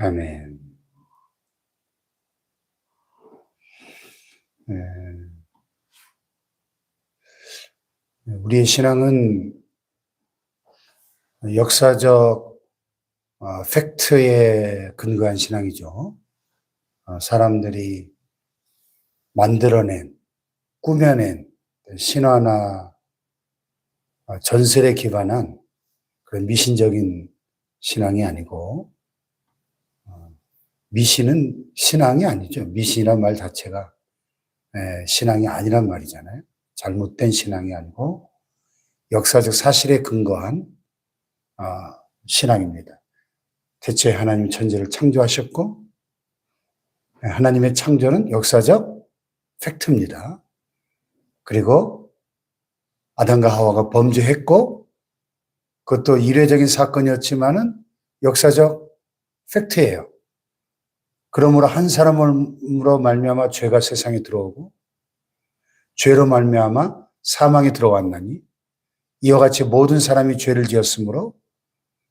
아멘. 네. 우리의 신앙은 역사적 어, 팩트에 근거한 신앙이죠. 어, 사람들이 만들어낸, 꾸며낸 신화나 어, 전설에 기반한 그런 미신적인 신앙이 아니고 어, 미신은 신앙이 아니죠. 미신이란 말 자체가 에, 신앙이 아니란 말이잖아요. 잘못된 신앙이 아니고 역사적 사실에 근거한 아, 신앙입니다. 대체 하나님 천지를 창조하셨고 하나님의 창조는 역사적 팩트입니다. 그리고 아담과 하와가 범죄했고 그것도 일회적인 사건이었지만은 역사적 팩트예요. 그러므로 한 사람으로 말미암아 죄가 세상에 들어오고 죄로 말미암아 사망이 들어왔나니 이와 같이 모든 사람이 죄를 지었으므로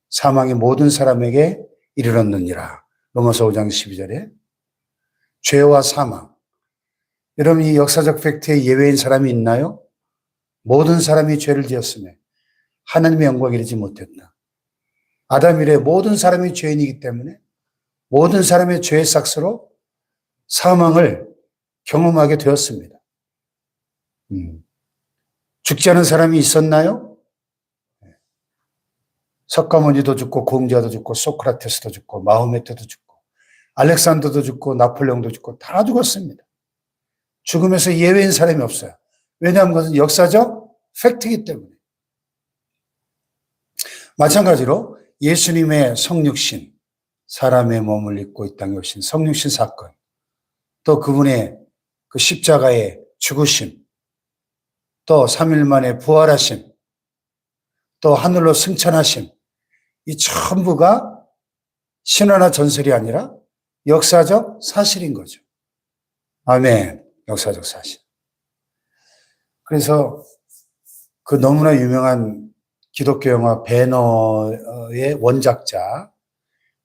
사망이 모든 사람에게 이르렀느니라. 로마서 5장 12절에 죄와 사망. 여러분 이 역사적 팩트에 예외인 사람이 있나요? 모든 사람이 죄를 지었음에 하나님의 영광 이르지 못했다. 아담 이래 모든 사람이 죄인이기 때문에 모든 사람의 죄의 삭스로 사망을 경험하게 되었습니다. 음. 죽지 않은 사람이 있었나요? 석가모니도 죽고 공자도 죽고 소크라테스도 죽고 마호메트도 죽고 알렉산더도 죽고 나폴레옹도 죽고 다 죽었습니다. 죽음에서 예외인 사람이 없어요. 왜냐하면 그것은 역사적 팩트이기 때문에. 마찬가지로 예수님의 성육신, 사람의 몸을 입고 이 땅에 오신 성육신 사건, 또 그분의 그 십자가의 죽으심, 또 3일 만에 부활하심, 또 하늘로 승천하심, 이 전부가 신화나 전설이 아니라 역사적 사실인 거죠. 아멘. 역사적 사실. 그래서 그 너무나 유명한 기독교 영화 배너의 원작자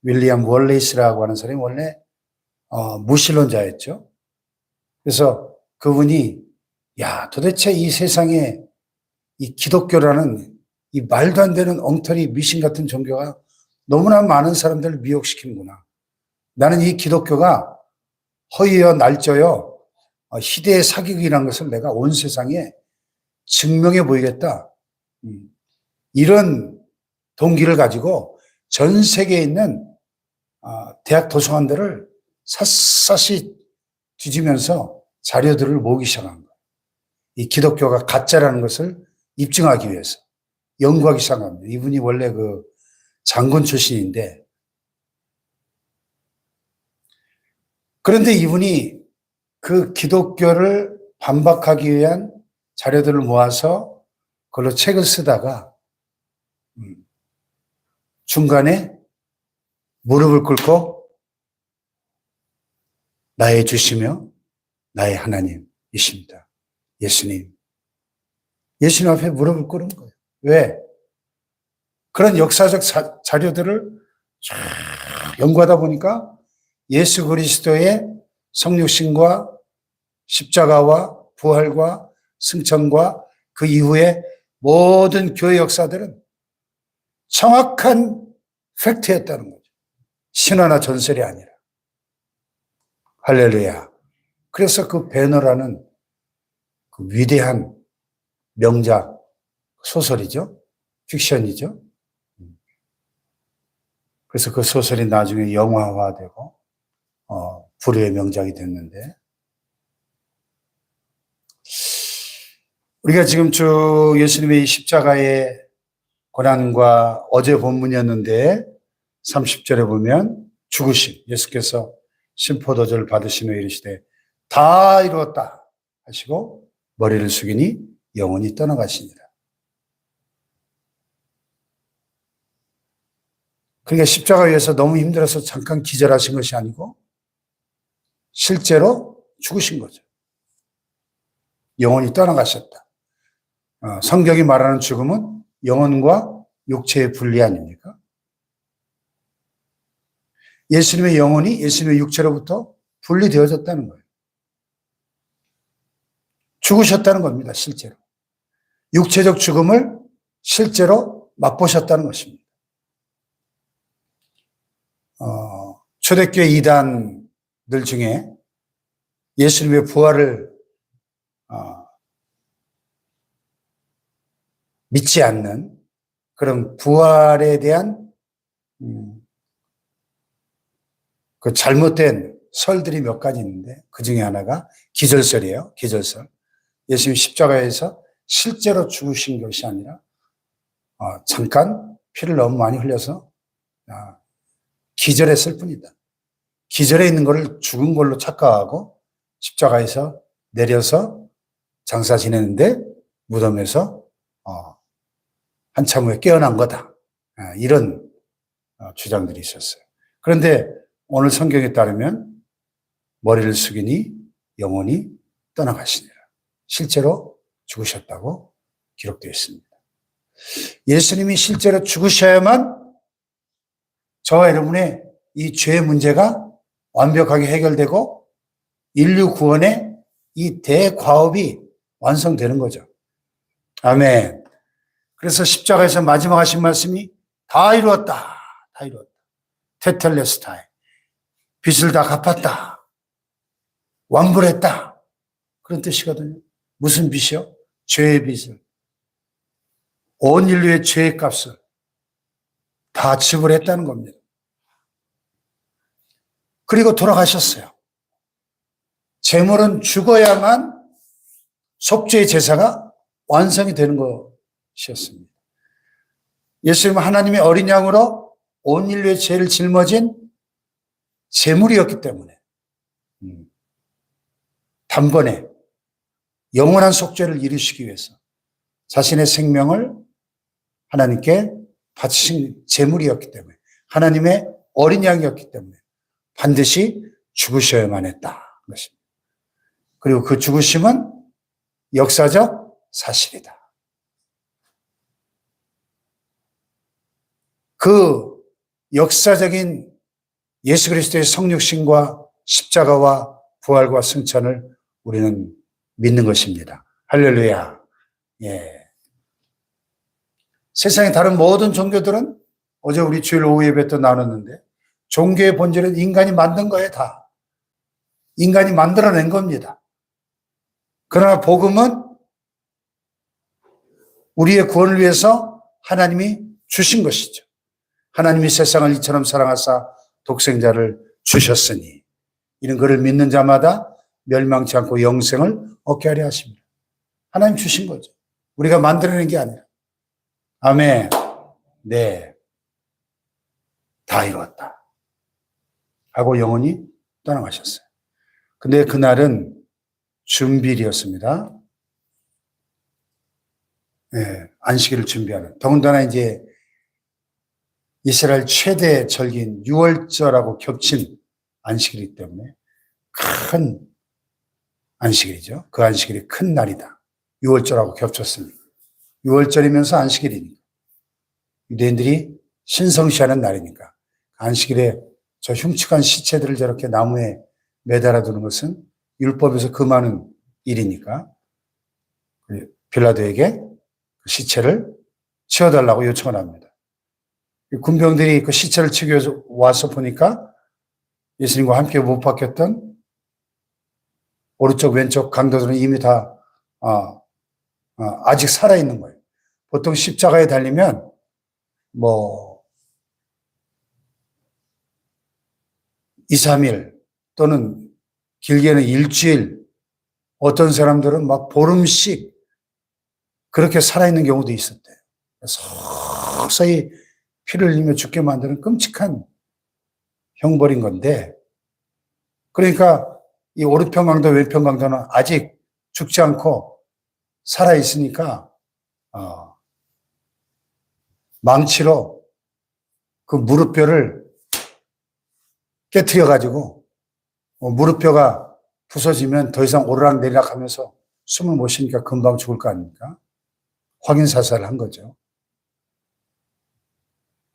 윌리엄 월레이스라고 하는 사람이 원래 어, 무신론자였죠. 그래서 그분이 야 도대체 이 세상에 이 기독교라는 이 말도 안 되는 엉터리 미신 같은 종교가 너무나 많은 사람들을 미혹시키는구나. 나는 이 기독교가 허위여 날짜여 어, 희대의 사기극이라는 것을 내가 온 세상에 증명해 보이겠다. 음. 이런 동기를 가지고 전 세계에 있는 어, 대학 도서관들을 샅샅이 뒤지면서 자료들을 모으기 시작한 거예요. 이 기독교가 가짜라는 것을 입증하기 위해서 연구하기 시작합니다. 이분이 원래 그 장군 출신인데 그런데 이분이 그 기독교를 반박하기 위한 자료들을 모아서 그걸로 책을 쓰다가 음, 중간에 무릎을 꿇고 나의 주시며 나의 하나님이십니다. 예수님. 예수님 앞에 무릎을 꿇은 거예요. 왜? 그런 역사적 사, 자료들을 쫙 연구하다 보니까 예수 그리스도의 성육신과 십자가와 부활과 승천과 그 이후에 모든 교회 역사들은 정확한 팩트였다는 거죠. 신화나 전설이 아니라. 할렐루야. 그래서 그 배너라는 그 위대한 명작 소설이죠. 픽션이죠. 그래서 그 소설이 나중에 영화화되고 어, 불후의 명작이 됐는데 우리가 지금 쭉 예수님의 십자가의 고난과 어제 본문이었는데 30절에 보면 죽으심 예수께서 심포도주를 받으신 후에 이르시되 다 이루었다 하시고 머리를 숙이니 영원히 떠나가시니라. 그러니까 십자가 위에서 너무 힘들어서 잠깐 기절하신 것이 아니고 실제로 죽으신 거죠. 영원히 떠나가셨다. 어, 성경이 말하는 죽음은 영혼과 육체의 분리 아닙니까? 예수님의 영혼이 예수님의 육체로부터 분리되어졌다는 거예요. 죽으셨다는 겁니다, 실제로. 육체적 죽음을 실제로 맛보셨다는 것입니다. 어, 초대교회 이단들 중에 예수님의 부활을 어, 믿지 않는 그런 부활에 대한 음, 그 잘못된 설들이 몇 가지 있는데 그 중에 하나가 기절설이에요. 기절설. 예수님 십자가에서 실제로 죽으신 것이 아니라 어, 잠깐 피를 너무 많이 흘려서 아, 기절했을 뿐이다. 기절해 있는 것을 죽은 걸로 착각하고 십자가에서 내려서 장사 지내는데 무덤에서 어, 한참 후에 깨어난 거다. 아, 이런 어, 주장들이 있었어요. 그런데 오늘 성경에 따르면 머리를 숙이니 영혼이 떠나가시니라. 실제로 죽으셨다고 기록되어 있습니다. 예수님이 실제로 죽으셔야만 저와 여러분의 이 죄의 문제가 완벽하게 해결되고 인류 구원의 이 대과업이 완성되는 거죠. 아멘. 그래서 십자가에서 마지막 하신 말씀이 다 이루었다. 다 이루었다. 테텔레스타이. 빚을 다 갚았다. 완불했다. 그런 뜻이거든요. 무슨 빚이요? 죄의 빚을. 온 인류의 죄의 값을 다 지불했다는 겁니다. 그리고 돌아가셨어요. 재물은 죽어야만 속죄의 제사가 완성이 되는 것이었습니다. 예수님은 하나님의 어린 양으로 온 인류의 죄를 짊어진 재물이었기 때문에 음, 단번에 영원한 속죄를 이루시기 위해서 자신의 생명을 하나님께 바치신 재물이었기 때문에 하나님의 어린 양이었기 때문에 반드시 죽으셔야만 했다. 그리고 그 죽으심은 역사적 사실이다. 그 역사적인 예수 그리스도의 성육신과 십자가와 부활과 승천을 우리는 믿는 것입니다. 할렐루야. 예. 세상의 다른 모든 종교들은 어제 우리 주일 오후 예배 때 나눴는데 종교의 본질은 인간이 만든 거예요, 다. 인간이 만들어낸 겁니다. 그러나 복음은 우리의 구원을 위해서 하나님이 주신 것이죠. 하나님이 세상을 이처럼 사랑하사 독생자를 주셨으니 이런 것을 믿는 자마다 멸망치 않고 영생을 얻게 하려 하십니다. 하나님 주신 거죠. 우리가 만들어낸 게 아니라. 아멘. 네. 다 이루었다. 하고 영원히 떠나가셨어요. 근데 그날은 준비일이었습니다. 네, 안식일을 준비하는. 더군다나 이제 이스라엘 최대 절기인 6월절하고 겹친 안식일이기 때문에 큰 안식일이죠. 그 안식일이 큰 날이다. 6월절하고 겹쳤습니다. 6월절이면서 안식일이니까. 유대인들이 신성시하는 날이니까. 안식일에 저 흉측한 시체들을 저렇게 나무에 매달아 두는 것은 율법에서 금하는 일이니까 그 빌라도에게 그 시체를 치워달라고 요청을 합니다. 군병들이 그 시체를 치기 와서 보니까 예수님과 함께 못 박혔던 오른쪽 왼쪽 강도들은 이미 다 어, 어, 아직 살아 있는 거예요. 보통 십자가에 달리면 뭐 2, 3일 또는 길게는 일주일 어떤 사람들은 막 보름씩 그렇게 살아있는 경우도 있었대요. 서서히 피를 흘리며 죽게 만드는 끔찍한 형벌인 건데 그러니까 이 오른편 강도 왼편 강도는 아직 죽지 않고 살아 있으니까 어, 망치로 그 무릎뼈를 깨트려 가지고 어, 무릎뼈가 부서지면 더 이상 오르락 내리락 하면서 숨을 못 쉬니까 금방 죽을 거 아닙니까? 확인 사살을 한 거죠.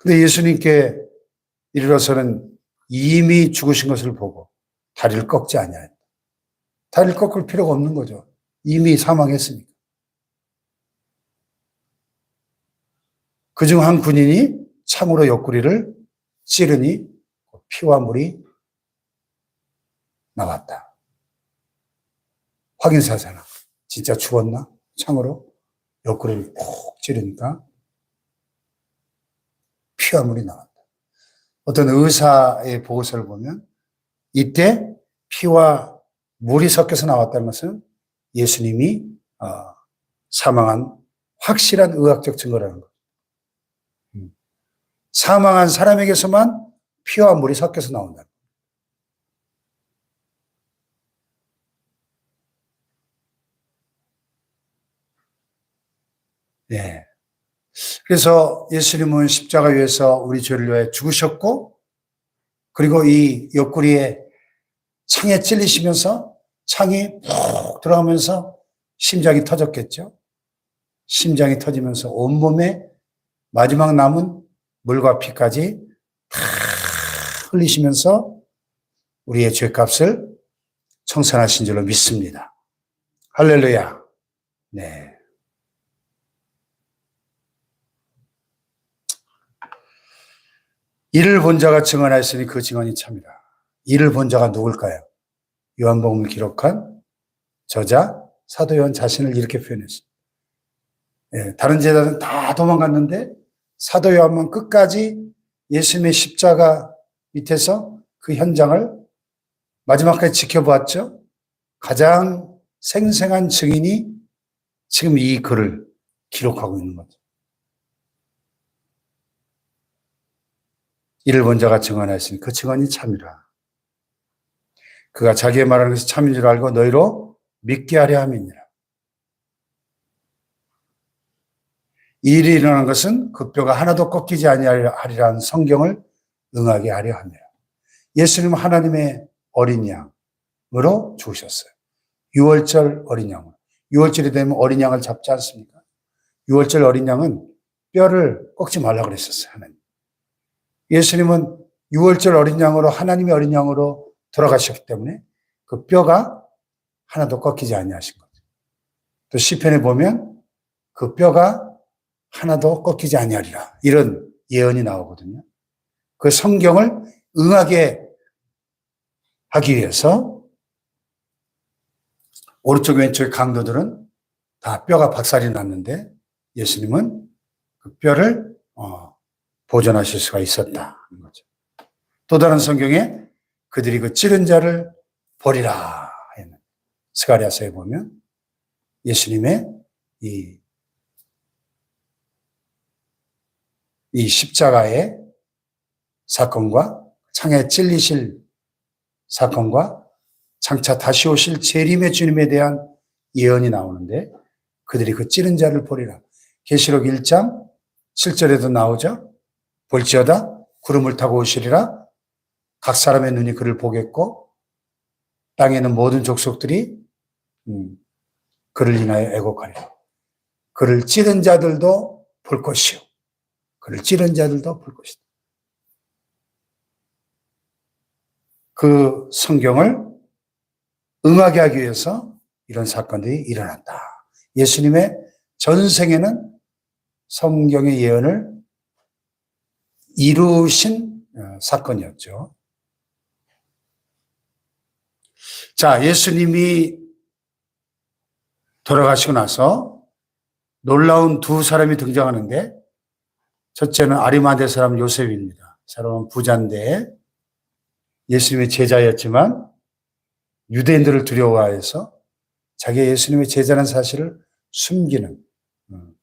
근데 예수님께 이르러서는 이미 죽으신 것을 보고 다리를 꺾지 아니하였다. 다리를 꺾을 필요가 없는 거죠. 이미 사망했으니까. 그중 한 군인이 창으로 옆구리를 찌르니 피와 물이 나왔다. 확인사잖아. 진짜 죽었나? 창으로 옆구리를 콕 찌르니까 피와 물이 나왔다. 어떤 의사의 보고서를 보면 이때 피와 물이 섞여서 나왔다는 것은 예수님이 어, 사망한 확실한 의학적 증거라는 것. 음. 사망한 사람에게서만 피와 물이 섞여서 나온다. 네. 그래서 예수님은 십자가 위에서 우리 죄를 위해 죽으셨고, 그리고 이 옆구리에 창에 찔리시면서 창이 푹 들어가면서 심장이 터졌겠죠. 심장이 터지면서 온몸에 마지막 남은 물과 피까지 다 흘리시면서 우리의 죄값을 청산하신 줄로 믿습니다. 할렐루야. 네. 이를 본 자가 증언하였으니 그 증언이 참이라. 이를 본 자가 누굴까요? 요한복음을 기록한 저자 사도 요한 자신을 이렇게 표현했습니다. 예, 다른 제자들은 다 도망갔는데 사도 요한만 끝까지 예수님의 십자가 밑에서 그 현장을 마지막까지 지켜보았죠. 가장 생생한 증인이 지금 이 글을 기록하고 있는 거죠. 이를 본 자가 증언하였으니 그 증언이 참이라. 그가 자기의 말하는 것이 참인 줄 알고 너희로 믿게 하려 함이니라. 이 일이 일어난 것은 그 뼈가 하나도 꺾이지 아니하리라는 성경을 응하게 하려 함이라. 예수님은 하나님의 어린 양으로 죽으셨어요. 6월절 어린 양. 6월절이 되면 어린 양을 잡지 않습니까? 6월절 어린 양은 뼈를 꺾지 말라 그랬었어요. 하나님. 예수님은 6월절 어린 양으로 하나님의 어린 양으로 돌아가셨기 때문에 그 뼈가 하나도 꺾이지 아니하신 거죠. 또 시편에 보면 그 뼈가 하나도 꺾이지 아니하리라 이런 예언이 나오거든요. 그 성경을 응하게 하기 위해서 오른쪽 왼쪽 강도들은 다 뼈가 박살이 났는데 예수님은 그 뼈를 어, 보존하실 수가 있었다. 거죠. 또 다른 성경에 그들이 그 찌른 자를 버리라. 스가리아서에 보면 예수님의 이, 이 십자가의 사건과 창에 찔리실 사건과 장차 다시 오실 재림의 주님에 대한 예언이 나오는데 그들이 그 찌른 자를 버리라. 계시록 1장 7절에도 나오죠. 볼지어다 구름을 타고 오시리라 각 사람의 눈이 그를 보겠고 땅에 있는 모든 족속들이 음, 그를 인하여 애곡하리라. 그를 찌른 자들도 볼 것이요. 그를 찌른 자들도 볼 것이다. 그 성경을 응하게 하기 위해서 이런 사건들이 일어났다. 예수님의 전생에는 성경의 예언을 이루신 어, 사건이었죠. 자, 예수님이 돌아가시고 나서 놀라운 두 사람이 등장하는데 첫째는 아리마대 사람 요셉입니다. 사람은 부자인데 예수님의 제자였지만 유대인들을 두려워해서 자기가 예수님의 제자라는 사실을 숨기는 음,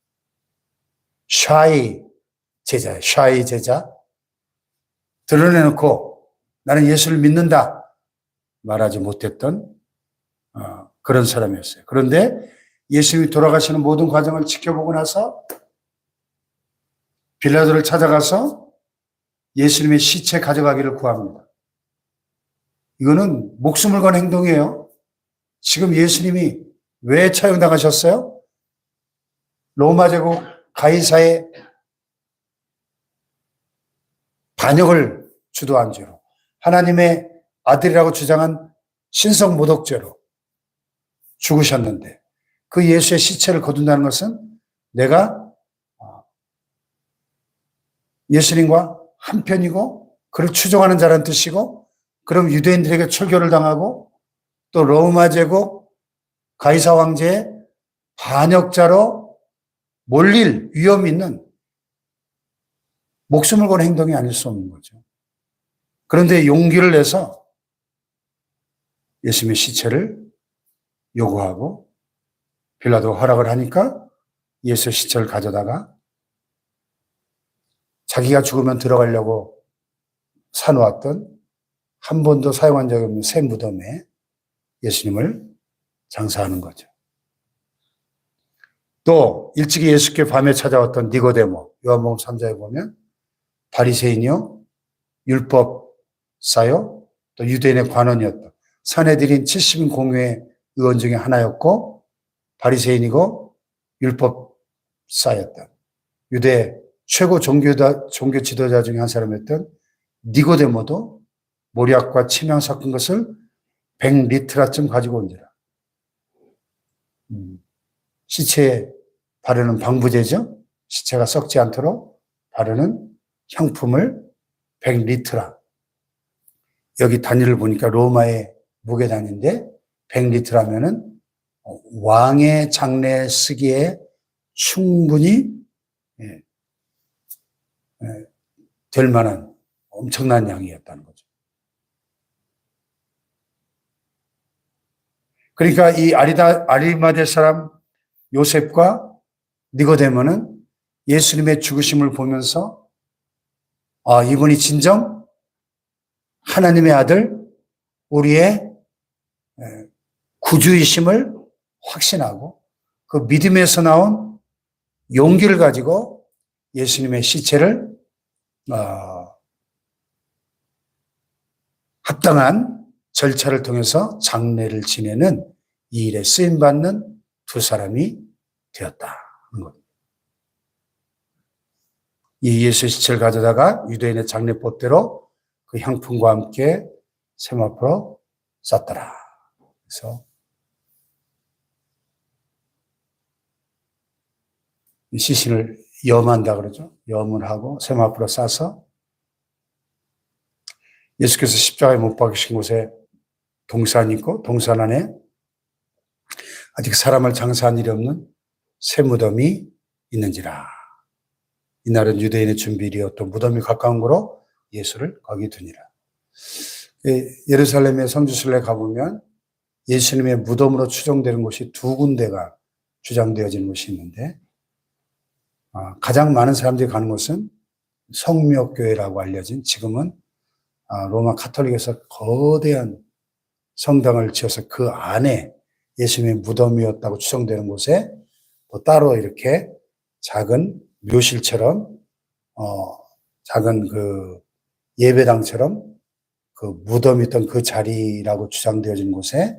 샤이 제자, 샤이 제자 드러내놓고 나는 예수를 믿는다 말하지 못했던 어, 그런 사람이었어요. 그런데 예수님이 돌아가시는 모든 과정을 지켜보고 나서 빌라도를 찾아가서 예수님의 시체 가져가기를 구합니다. 이거는 목숨을 건 행동이에요. 지금 예수님이 왜 차용당하셨어요? 로마 제국 가이사의 반역을 주도한 죄로 하나님의 아들이라고 주장한 신성 모독죄로 죽으셨는데 그 예수의 시체를 거둔다는 것은 내가 어, 예수님과 한편이고 그를 추종하는 자라는 뜻이고 그럼 유대인들에게 철교를 당하고 또 로마 제국 가이사 왕제의 반역자로 몰릴 위험이 있는 목숨을 건 행동이 아닐 수 없는 거죠. 그런데 용기를 내서 예수님의 시체를 요구하고 빌라도 허락을 하니까 예수의 시체를 가져다가 자기가 죽으면 들어가려고 사놓았던 한 번도 사용한 적이 없는 새 무덤에 예수님을 장사하는 거죠. 또 일찍이 예수께 밤에 찾아왔던 니고데모 요한복음 3장에 보면 바리새인이요 율법사요 또 유대인의 관원이었다. 사내들인 70인 공회의 의원 중에 하나였고 바리새인이고 율법사였다. 유대 최고 종교다, 종교 지도자 중에 한 사람이었던 니고데모도 모략과 치명 섞은 것을 100리트라쯤 가지고 온지라. 음, 시체에 바르는 방부제죠. 시체가 썩지 않도록 바르는 향품을 100리트라. 여기 단위를 보니까 로마의 무게 단위인데 100리트라면은 왕의 장례 쓰기에 충분히 예, 예, 될 만한 엄청난 양이었다는 거죠. 그러니까 이 아리다, 아리마대 사람 요셉과 니고데모는 예수님의 죽으심을 보면서 아, 이분이 진정 하나님의 아들, 우리의 에, 구주이심을 확신하고 그 믿음에서 나온 용기를 가지고 예수님의 시체를 어, 합당한 절차를 통해서 장례를 지내는 이 일에 쓰임 받는 두 사람이 되었다는 겁니다. 이 예수 시체를 가져다가 유대인의 장례법대로 그 향품과 함께 세마포로 쌌더라. 그래서 이 시신을 염한다 그러죠. 염을 하고 세마포로 싸서 예수께서 십자가에 못 박으신 곳에 동산이 있고 동산 안에 아직 사람을 장사한 일이 없는 새 무덤이 있는지라. 이날은 유대인의 준비일이었던 무덤이 가까운 거로 예수를 거기 두니라. 예, 예루살렘의 성주순례 가보면 예수님의 무덤으로 추정되는 곳이 두 군데가 주장되어지는 곳이 있는데 아, 가장 많은 사람들이 가는 곳은 성묘교회라고 알려진 지금은 아, 로마 카톨릭에서 거대한 성당을 지어서 그 안에 예수님의 무덤이었다고 추정되는 곳에 또 따로 이렇게 작은 묘실처럼 어 작은 그 예배당처럼 그 무덤이 있던 그 자리라고 주장되어진 곳에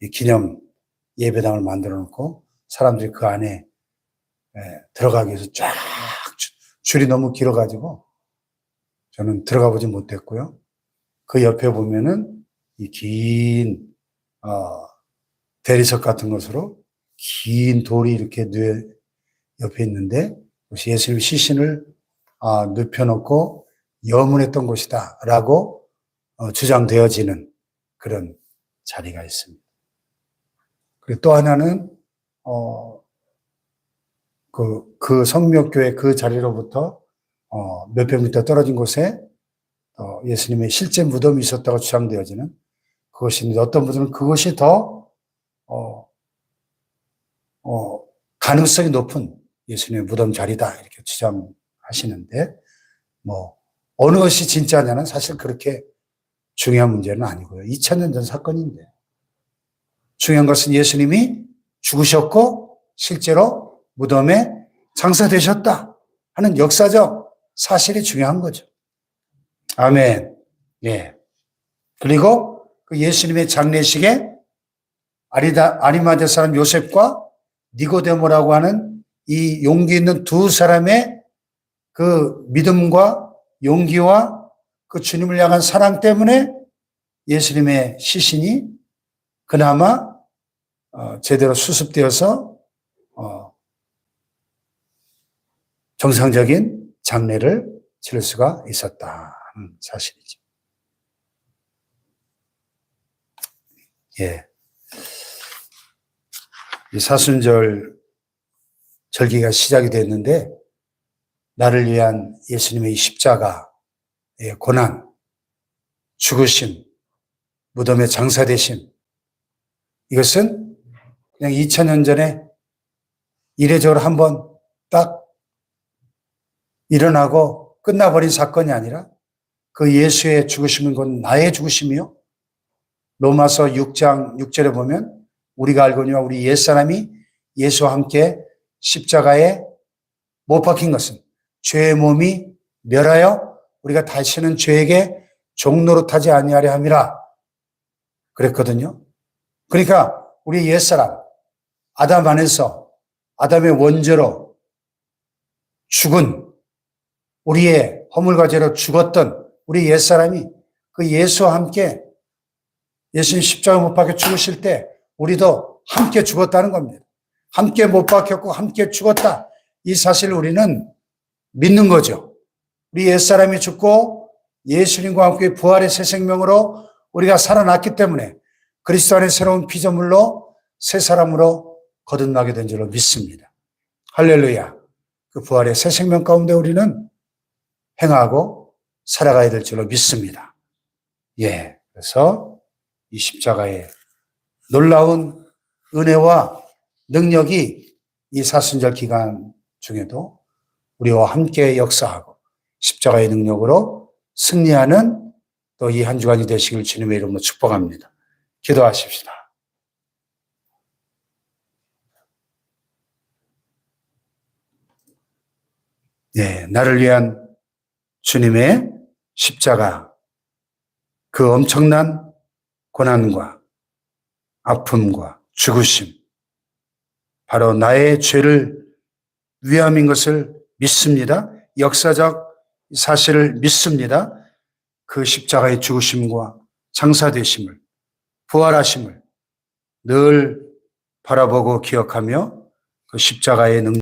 이 기념 예배당을 만들어 놓고 사람들이 그 안에 예, 들어가기 위해서 쫙 줄이 너무 길어가지고 저는 들어가 보지 못했고요. 그 옆에 보면은 이 긴, 어, 대리석 같은 것으로 긴 돌이 이렇게 뇌 옆에 있는데 예수님 시신을 아, 눕혀놓고 염문했던 곳이다 라고 어, 주장되어지는 그런 자리가 있습니다. 그리고 또 하나는 어, 그, 그 성묘교회 그 자리로부터 어, 몇백 미터 떨어진 곳에 어, 예수님의 실제 무덤이 있었다고 주장되어지는 그것이 있는데 어떤 분들은 그것이 더 어, 어, 가능성이 높은 예수님의 무덤 자리다 이렇게 주장하시는데 뭐 어느 것이 진짜냐는 사실 그렇게 중요한 문제는 아니고요. 2000년 전 사건인데 중요한 것은 예수님이 죽으셨고 실제로 무덤에 장사되셨다 하는 역사적 사실이 중요한 거죠. 아멘. 예. 그리고 그 예수님의 장례식에 아리다, 아리마대 사람 요셉과 니고데모라고 하는 이 용기 있는 두 사람의 그 믿음과 용기와 그 주님을 향한 사랑 때문에 예수님의 시신이 그나마 어, 제대로 수습되어서 어, 정상적인 장례를 치를 수가 있었다는 사실이죠. 예. 이 사순절 절기가 시작이 됐는데 나를 위한 예수님의 이 십자가의 고난, 죽으심, 무덤에 장사 되심 이것은 그냥 2000년 전에 이례적으로 한번 딱 일어나고 끝나버린 사건이 아니라 그 예수의 죽으심은 곧 나의 죽으심이요. 로마서 6장 6절에 보면 우리가 알거니와 우리 옛사람이 예수와 함께 십자가에 못 박힌 것은 죄의 몸이 멸하여 우리가 다시는 죄에게 종노릇하지 아니하려 함이라 그랬거든요. 그러니까 우리 옛사람 아담 안에서 아담의 원죄로 죽은 우리의 허물과 죄로 죽었던 우리 옛사람이 그 예수와 함께 예수님 십자가 못 박혀 죽으실 때 우리도 함께 죽었다는 겁니다. 함께 못 박혔고 함께 죽었다. 이 사실을 우리는 믿는 거죠. 우리 옛사람이 죽고 예수님과 함께 부활의 새 생명으로 우리가 살아났기 때문에 그리스도 안의 새로운 피조물로 새 사람으로 거듭나게 된 줄로 믿습니다. 할렐루야. 그 부활의 새 생명 가운데 우리는 행하고 살아가야 될 줄로 믿습니다. 예. 그래서 이 십자가의 놀라운 은혜와 능력이 이 사순절 기간 중에도 우리와 함께 역사하고 십자가의 능력으로 승리하는 또 이 한 주간이 되시길 주님의 이름으로 축복합니다. 기도하십시다. 네, 나를 위한 주님의 십자가, 그 엄청난 고난과 아픔과 죽으심, 바로 나의 죄를 위함인 것을 믿습니다. 역사적 사실을 믿습니다. 그 십자가의 죽으심과 장사되심을, 부활하심을 늘 바라보고 기억하며 그 십자가의 능